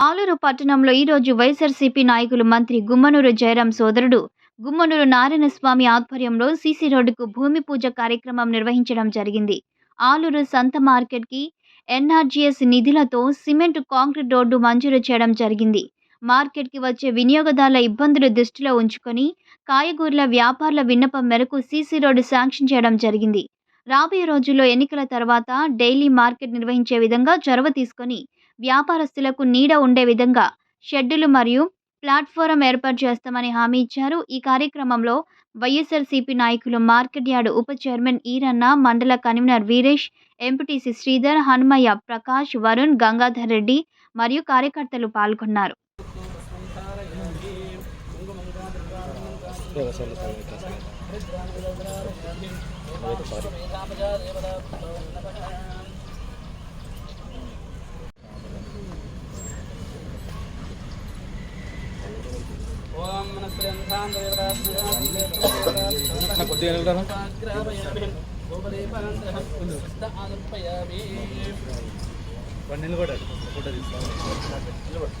ఆలూరు పట్టణంలో ఈరోజు వైఎస్ఆర్సీపీ నాయకులు మంత్రి గుమ్మనూరు జయరాం సోదరుడు గుమ్మనూరు నారాయణస్వామి ఆధ్వర్యంలో సీసీ రోడ్డుకు భూమి పూజ కార్యక్రమం నిర్వహించడం జరిగింది. ఆలూరు సంత మార్కెట్కి ఎన్ఆర్జీఎస్ నిధులతో సిమెంట్ కాంక్రీట్ రోడ్డు మంజూరు చేయడం జరిగింది. మార్కెట్కి వచ్చే వినియోగదారుల ఇబ్బందులు దృష్టిలో ఉంచుకొని కాయగూరల వ్యాపారుల విన్నపం మేరకు సీసీ రోడ్డు శాంక్షన్ చేయడం జరిగింది. రాబోయే రోజుల్లో ఎన్నికల తర్వాత డైలీ మార్కెట్ నిర్వహించే విధంగా చొరవ తీసుకొని వ్యాపారస్తులకు నీడ ఉండే విధంగా షెడ్డులు మరియు ప్లాట్ఫారం ఏర్పాటు చేస్తామని హామీ ఇచ్చారు. ఈ కార్యక్రమంలో వైఎస్ఆర్సీపీ నాయకులు మార్కెట్ యార్డు ఉప చైర్మన్ ఈరన్న మండల కన్వీనర్ వీరేష్ ఎంపీటీసీ శ్రీధర్ హనుమయ్య ప్రకాష్ వరుణ్ గంగాధర్ రెడ్డి మరియు కార్యకర్తలు పాల్గొన్నారు. ఓం మనస్ప్రియంధాం కొద్దిగా వెళ్తారా ఆదర్పయామి వాడు నిలబడాడు ఫోటో తీసుకోవాలి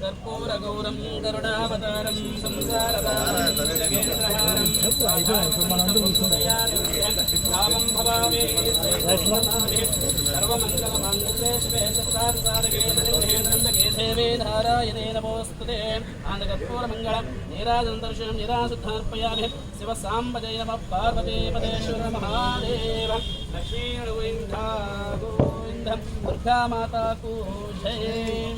కర్పూరగౌరం కరుణావతారం సంసారదారం జగేంద్రహారం నారాయణే నమోస్తుతే ఆనందకర్పూరమంగళం నీరాజనం దర్శనం నిరాశుద్ధార్పయామి శివ సాంబ జయ మహాదేవ లక్ష్మీ గోవింద గోవింద దుర్గా జయ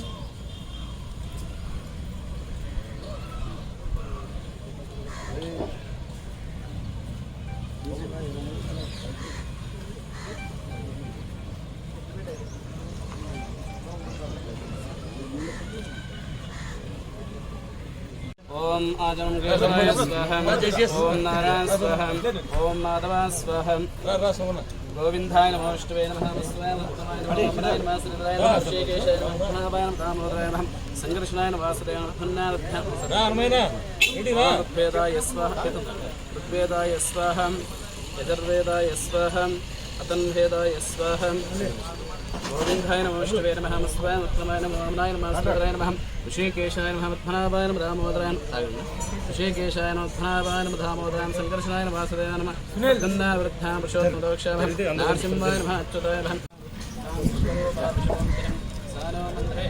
ఓం ఆజం కేశవాయ స్వహం ఓం నారాయణ స్వహం ఓం మాధవ స్వహం గోవిందాయ నమో విష్ణువే నమః విష్ణువే నమః శ్రీధరాయ నమః శ్రీకేశాయ నమః ప్రణవాయ నమః దామోదరాయ నమః సంకర్షణాయ నమః వాసుదేవాయ నమః పుణ్యార్థం ఋగ్వేదాయ స్వాహ ఋగ్వేదాయ స్వాహం యజుర్వేదాయ స్వాహం అతన్వేదాయ స్వాహం గోవిందాయ నమ విష్ణువే నమ స్వాయ నమః నమో రమణాయ నమః శ్రీధరాయ నమః ఋషికేశాయ నమః పద్మనాభాయ నమః దామోదరాయ నమః ఋషికేశాయ నమః పద్మనాభాయ నమః దామోదరాయ సంకర్షణాయ నమః వాసుదేవాయ నమః గంధా వృద్ధాం పురుషోత్తమదోక్షాభం నరసింహాయ నమః అచ్యుతాయ నమః సానో మంత్రే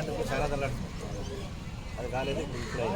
వేరే చాలా తల్లాడు అది కాలేదు ఇప్పుడు.